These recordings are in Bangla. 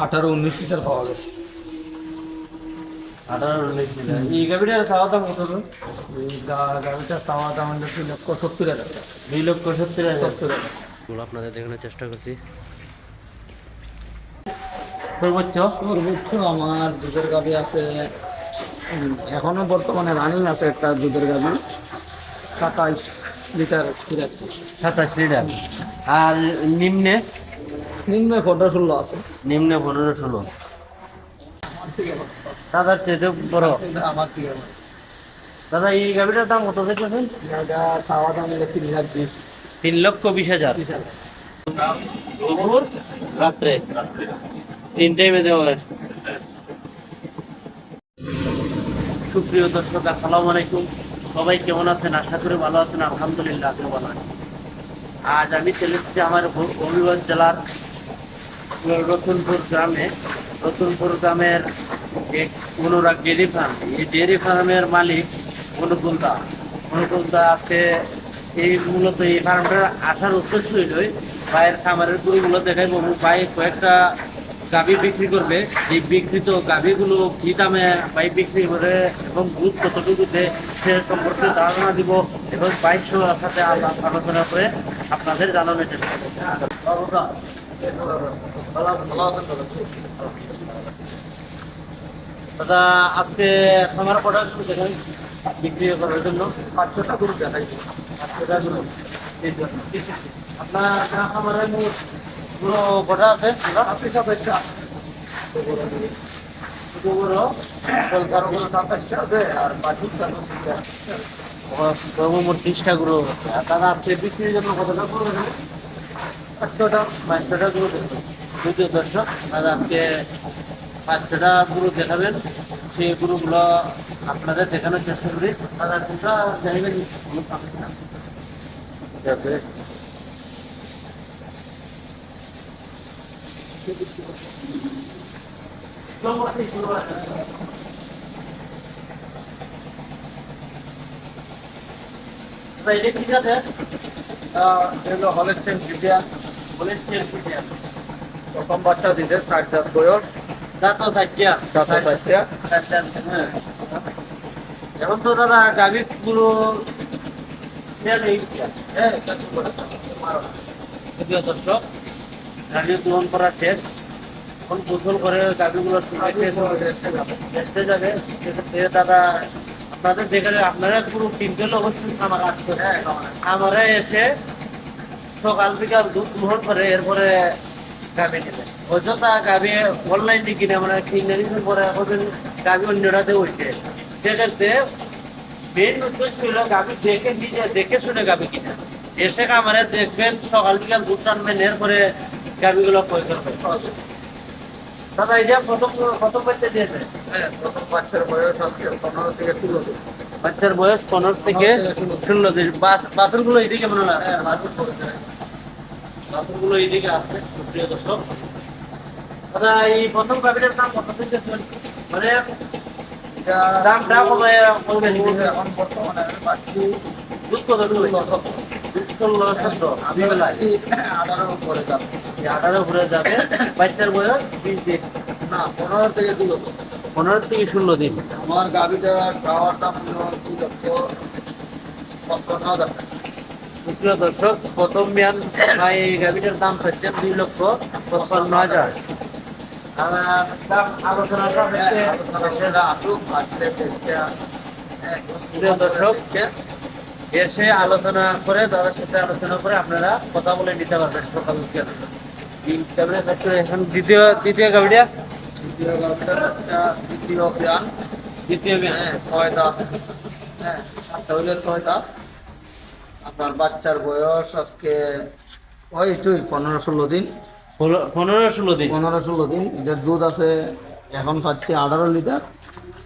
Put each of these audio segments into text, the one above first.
আঠারো উনিশ লিটার পাওয়া গেছে। আঠারো উনিশ লিটার এই গাভিটার চাওয়া দাম কত এই গা- চাওয়া দাম দুই লক্ষ সত্তর হাজার দুই লক্ষ সত্তর হাজার। সত্তর হাজার। আপনাদের দেখানোর চেষ্টা করছি। সর্বোচ্চ? সর্বোচ্চ আমার দুধের গাভি আছে এখনও বর্তমানে রানিং আছে একটা দুধের গাভি সাতাইশ লিটার সাতাশ লিটার। আর নিম্নে? নিম্ন পনেরো ষোলো আছে। নিম্নে পনেরো ষোলো। দাদার চেয়ে বড়। আমার দাদা এই গাভিটার দাম কত দেখেছেন? চাওয়া দাম তিন লাখ বিশ। তিন লক্ষ বিশ হাজার। দুপুর রাত্রে। তিন টাইমে দেওয়া সুপ্রিয় দর্শক আসসালামু আলাইকুম। সবাই কেমন আছেন? আশা করি ভালো আছেন। আলহামদুলিল্লাহ ভালো আছি। আজ আমি চলে এসেছি আমার হবিগঞ্জ জেলার রতনপুর গ্রামে, রতনপুর গ্রামের এক অনুরাগ ফার্ম। এই ডেয়ারি ফার্মের মালিক অনুকুলদা অনুকুলদা আছে, এই মূলত এই ফার্মটার আসার উদ্দেশ্য হইলই ভাইয়ের খামারের গরুগুলো দেখাইবো। ভাই কয়েকটা গাভি বিক্রি করবে। এই বিক্রিত গাভিগুলো কি দামে ভাই বিক্রি করে এবং দুধ কতটুকু দেয় সে সম্পর্কে ধারণা দিব এবং বাইশ সাথে আলোচনা করে আপনাদের জানানোর চেষ্টা করব। দাদা আজকে খামার কটা দেখেন বিক্রি করার জন্য? পাঁচশোটা গরু পাঁচশোটা গরু। আপনার খামারের কটা আছে? আপনি সাতাইশটা সাতাইশটা আছে আর বাকি চারশো ত্রিশটা গরু আর দাদা আজকে বিক্রির জন্য কতটা গরু দেবেন পাঁচশোটা। পাঁচশোটা গরু দ্বিতীয় দর্শক দাদা আজকে পাঁচশোটা গরু দেখাবেন। সেই গরুগুলো আপনাদের দেখানোর চেষ্টা করি। দাদা কোনটা চাইবেন ঠিক আছে? দাদা, এটা কি আছে হলেস্টেন তেল পিঠে আছে প্রথম বাচ্চা দিছে ষাট দাঁত বয়স চারশো ষাটটা হ্যাঁ। এখন তো দাদা গাভী পুরো হ্যাঁ প্রিয় দর্শক গাভী গ্রহণ করা শেষ। এখন গোসল করে গাভীগুলো রেস্টে যাবে। সেক্ষেত্রে দাদা আপনাদের যেখানে আপনারা পুরো কিনতে হলে অবশ্যই আমার আসতে। আমারা এসে সকাল বিকাল দুধ গ্রহণ করে এরপরে গাভী নেবে অযথা গাভী অনলাইনে কিনে আমরা কিনে নিতে পরে এখন গাভী অন্যরাতে উঠছে সেক্ষেত্রে মেন উদ্দেশ্য হলো গাভী দেখে নিজে দেখে শুনে গাভী কিনা। এসে কামারে দেখবেন সকাল বিকাল দুধ টানবেন এরপরে গাভীগুলো ক্রয় করবেন দাদা এটা প্রথম প্রথম বাচ্চা দিয়েছে? হ্যাঁ প্রথম বাচ্চার বয়স পনেরো থেকে ষোলো দিন। বাচ্চার বয়স পনেরো থেকে ষোলো দিন। এইদিকে মনে হয় এইদিকে আছে প্রিয় দর্শক। এই প্রথম গাভীটার দাম কত থেকে মানে কমে বলবেন এখন বর্তমানে বাচ্চি দুধ কত দুধ ষোলো সতেরো আঠারো করে যাবে। আঠারো ঘুরে যাবে। বাচ্চার বয়স বিশ দিন। না পনেরো থেকে ষোলো পনেরো থেকে ষোলো দিন। আমার গাড়িটা খাওয়ার দাম দুই লক্ষ পঞ্চান্ন হাজার টাকা। প্রিয় দর্শক, প্রথম বিয়ান এই গাভিটার দাম দুই লক্ষ পঞ্চান্ন হাজার। প্রিয় দর্শক, এসে আলোচনা করে, তাদের সাথে আলোচনা করে আপনারা কথা বলে নিতে পারবেন সকাল এখন দ্বিতীয় দ্বিতীয় গাভিটা। দ্বিতীয় গাড়িটা দ্বিতীয় বিয়ান। দ্বিতীয় বিয়ান হ্যাঁ হ্যাঁ সাতটা হইলে আপনার বাচ্চার বয়স আজকে ওই তুই পনেরো ষোলো দিন। পনেরো- ষোলো দিন? পনেরো ষোলো দিন এটার দুধ আছে এখন পাচ্ছি আঠারো লিটার।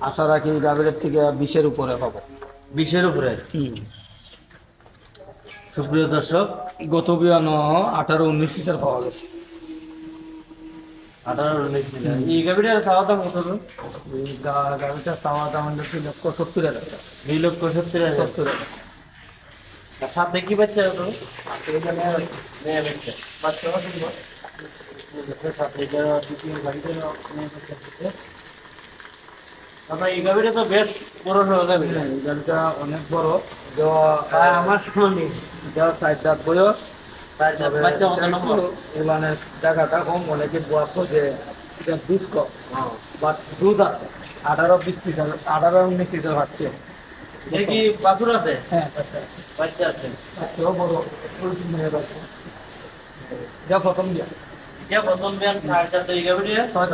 আশা রাখি গাভীরের থেকে বিশের উপরে পাবো। বিশের উপরে? সুপ্রিয় দর্শক গত বিয়ানো আঠারো উনিশ লিটার পাওয়া গেছে। আঠারো উনিশ লিটার। এই গাভিটার চাওয়া দাম কত? গাভীটার চাওয়া দাম দুই লক্ষ সত্তর হাজার দুই লক্ষ সত্তর হাজার। সত্তর হাজার। সাথে কি বাচ্চা হলো বাচ্চা বাচ্চা আছে কি? সাথে এটা দ্বিতীয় গাড়িতে নিয়ে যাচ্ছে। দাদা এই গাড়িটা তো বেশ বড় সড়ো গাড়ি হ্যাঁ, এই গাড়িটা অনেক বড়। যা আমার সাইড দাঁত ওলানের জায়গাটা কম। অনেকে বলতো যে এটা দুধ কম। হ্যাঁ। বাট দুধ আছে। আঠারো বিশ লিটার আঠারো উনিশ লিটার পাচ্ছে এটা কি বাছুর আছে? হ্যাঁ বাচ্চা আছে। বাচ্চাও বড় যা প্রথম দিয়া। যে প্রথম ব্যান সাড়ে চারটে এই ছয়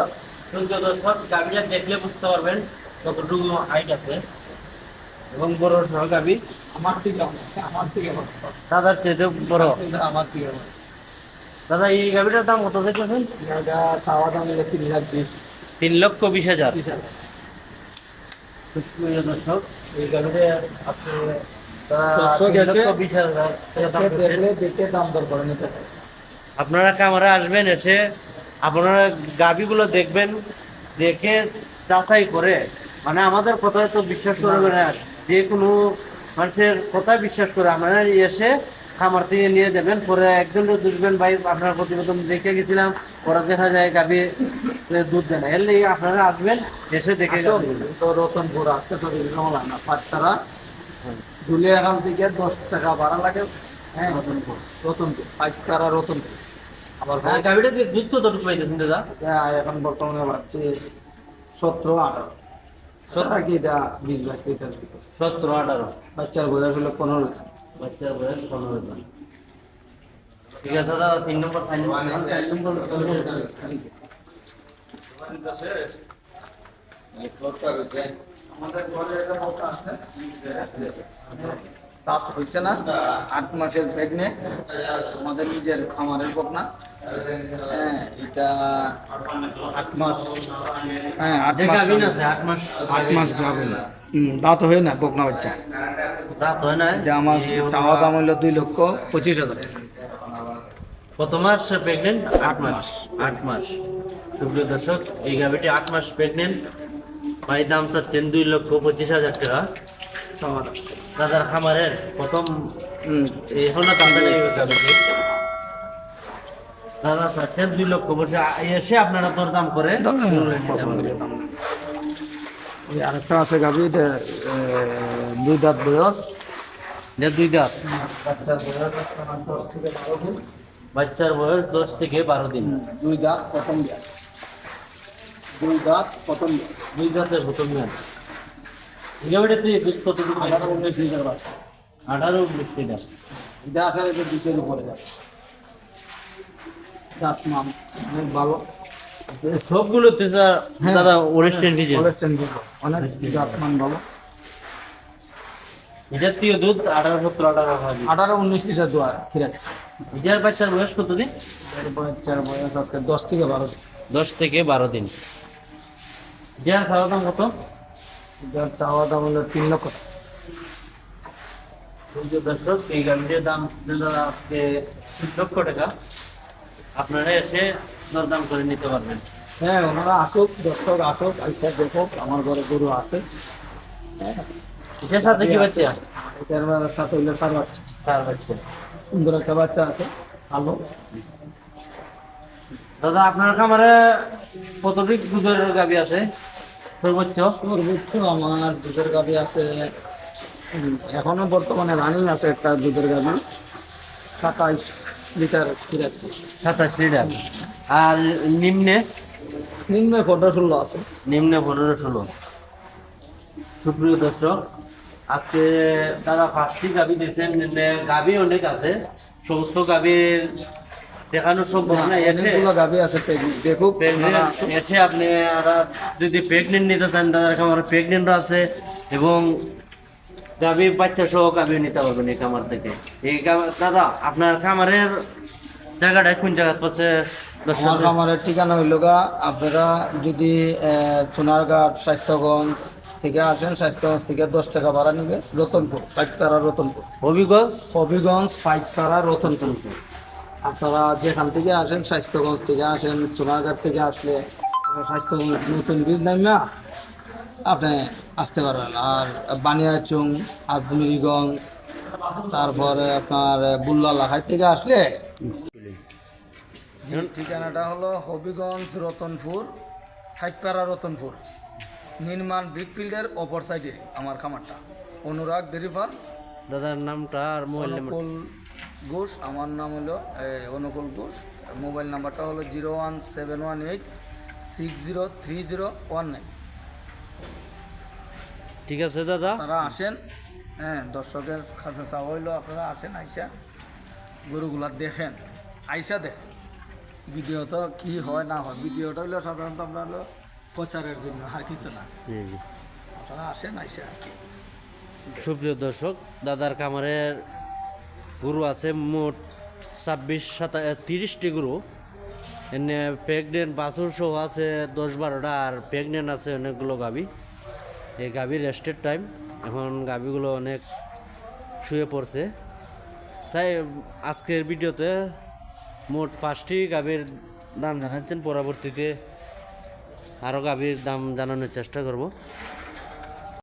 দেখলে বুঝতে পারবেন কতটুকু হাইট আছে। এবং বড় গাড়ি আমার থেকে আমার থেকে দাদার চেয়ে বড়। আমার থেকে দাদা এই গাড়িটার দাম কত দেখলেন এটা চাওয়া দাম হলো তিন লাখ বিশ। তিন লক্ষ বিশ হাজার। দর্শক এই গাড়িতে আপনি। আপনারা কামারে আসবেন এসে আপনারা গাভিগুলো দেখবেন দেখে যাচাই করে। মানে আমাদের কথায় তো বিশ্বাস করবে না। যে কোনো মানুষের কথা বিশ্বাস করে। আমরা এসে খামার থেকে নিয়ে যাবেন। পরে একজন দুধবেন ভাই আপনার প্রতিবেদন দেখে গেছিলাম। পরে দেখা যায় গাবি দুধ দেয় না। এর লেগে আপনারা আসবেন এসে দেখে গাভী। তো রতনপুর আসতে তো না। পাঁচতারা দুলে এখান থেকে দশ টাকা ভাড়া লাগে। হ্যাঁ রতনপুর। রতনপুর পাঁচতারা রতনপুর। আবার হ্যাঁ, গাভীটা দুধ কতটুকু পাইতেছেন দাদা? হ্যাঁ, এখন বর্তমানে পাচ্ছি সতেরো আঠারো। সতেরো? কি এটা বিশ লাখ লিটার? সতেরো আঠারো। বাচ্চার বয়স হলো পনেরো লিটার বয়স পনেরো জন ঠিক আছে দাদা তিন নম্বর ফাইনাল নম্বর আমাদের ঘরে একটা বকনা আছে। তাপ হয়েছে না আট মাসের প্রেগনেন্ট আমাদের নিজের খামারের বকনা হ্যাঁ এটা আট মাস হ্যাঁ আট মাস আট মাস আট মাস দাঁত হয়ে না বকনা বাচ্চা এটা আমার চাওয়া দাম হলো দুই লক্ষ পঁচিশ হাজার টাকা। কত মাস প্রেগনেন্ট আট মাস। আট মাস। সুপ্রিয় দর্শক এই গাভিটি আট মাস প্রেগনেন্ট ভাই দাম চাচ্ছেন দুই লক্ষ পঁচিশ হাজার টাকা। দাদার খামারের প্রথম এখন না দাম গাভিটি। দাদা চাচ্ছেন দুই লক্ষ বসে এসে আপনারা তোর দাম করে ওই আরেকটা আছে গাভি দুই দাঁত বয়স। দুই দাঁত। বাচ্চার বয়স দশ থেকে বারো দিন। বাচ্চার বয়স দশ থেকে বারো দিন। দুই দাঁত প্রথম দাঁত। দুই দাঁত প্রথম দুই দাঁতের প্রথম জ্ঞান গাভিটাতে দুধ কতটুকু আঠারো উনিশ লিটার বাচ্চা। আঠারো উনিশ লিটার। এটা আসলে এটা বিশের উপরে যাবে দাঁত অনেক ভালো। সবগুলোতে স্যার। দাদা ওয়েস্টার্ন ডিজেল কোলেস্টেন ভালো অনেক দাঁত ভালো। থেকে দুধ আঠারো সত্তর আঠারো হয় আঠারো উনিশ লিটার দোয়া খিরাচ্ছে এটার বাচ্চার বয়স কতদিন এর বাচ্চার বয়স আজকে দশ থেকে বারো দশ থেকে বারো দিন। এটার সাদা দাম কত? এটার চাওয়া দাম হলো তিন লক্ষ দর্শক এই গাড়িটির দাম আজকে তিন লক্ষ টাকা। আপনারা এসে দরদাম করে নিতে পারবেন। হ্যাঁ ওনারা আসুক দর্শক আসুক আইসা দেখুক আমার ঘরে গরু আছে। এটার সাথে কি বাচ্চা? এটার সাথে হইল সার বাচ্চা। চার বাচ্চা। সুন্দর একটা বাচ্চা আছে ভালো। দাদা আপনার খামারে কতটি দুধের গাবি আছে? সর্বোচ্চ। সর্বোচ্চ আমার দুধের গাভি আছে এখনও বর্তমানে রানিং আছে একটা দুধের গাভি। সাতাইশ লিটার সাতাশ লিটার। আর নিম্নে? নিম্নে পনেরো ষোলো আছে। নিম্নে পনেরো ষোলো। সুপ্রিয় দর্শক আজকে তারা পাঁচটি গাবি দিয়েছেন গাবি অনেক আছে সমস্ত গাবির দেখানো সম্ভব না এসে গাভি আছে। দেখুক। এসে আপনি যদি প্রেগনেন্ট নিতে চান তাদের খামার প্রেগনেন্ট আছে এবং গাভী বাচ্চা সহ গাভী নিতে পারবেন এই খামার থেকে। এই দাদা আপনার খামারের জায়গাটা কোন জায়গা পড়ছে? আমার ঠিকানা হইল গা আপনারা যদি সোনারঘাট স্বাস্থ্যগঞ্জ থেকে আসেন স্বাস্থ্যগঞ্জ থেকে দশ টাকা ভাড়া নেবে। রতনপুর পাইকতারা রতনপুর। হবিগঞ্জ? হবিগঞ্জ পাইকতারা রতনপুর। আপনারা যেখান থেকে আসেন স্বাস্থ্যগঞ্জ থেকে আসেন চুনারঘাট থেকে আসলে স্বাস্থ্যগঞ্জ নতুন ব্রিজ নামা আপনি আসতে পারবেন। আর বানিয়াচুং আজমিরিগঞ্জ তারপরে আপনার বুল্লা লাখাই থেকে আসলে ঠিকানাটা হলো হবিগঞ্জ রতনপুর ফাইকপাড়া রতনপুর। নির্মাণ ব্রিকফিল্ডের অপর সাইডে আমার খামারটা। অনুরাগ ডেরি ফার্ম দাদার নামটা আর মোবাইল অনুকূল ঘোষ আমার নাম হলো অনুকূল ঘোষ। মোবাইল নাম্বারটা হলো zero one seven one eight six zero three zero one nine. ঠিক আছে দাদা। আপনারা আসেন। হ্যাঁ দর্শকের কাছে চাওয়া হইল আপনারা আসেন আইসা। গরুগুলা দেখেন আইসা দেখেন। ভিডিও তো কি হয় না হয়। ভিডিওটা হইল সাধারণত আপনার হলো প্রচারের জন্য আর কিছু না। জি জি। আপনারা আসেন আইসা আর কি। সুপ্রিয় দর্শক দাদার খামারের গরু আছে মোট ছাব্বিশ সাতা তিরিশটি গরু। এনে প্রেগনেন্ট বাছুর সহ আছে দশ বারোটা আর প্রেগনেন্ট আছে অনেকগুলো গাবি এই গাভীর রেস্টের টাইম এখন গাভিগুলো অনেক শুয়ে পড়ছে। তাই আজকের ভিডিওতে মোট পাঁচটি গাভীর দাম জানাচ্ছেন। পরবর্তীতে আরও গাভীর দাম জানানোর চেষ্টা করব।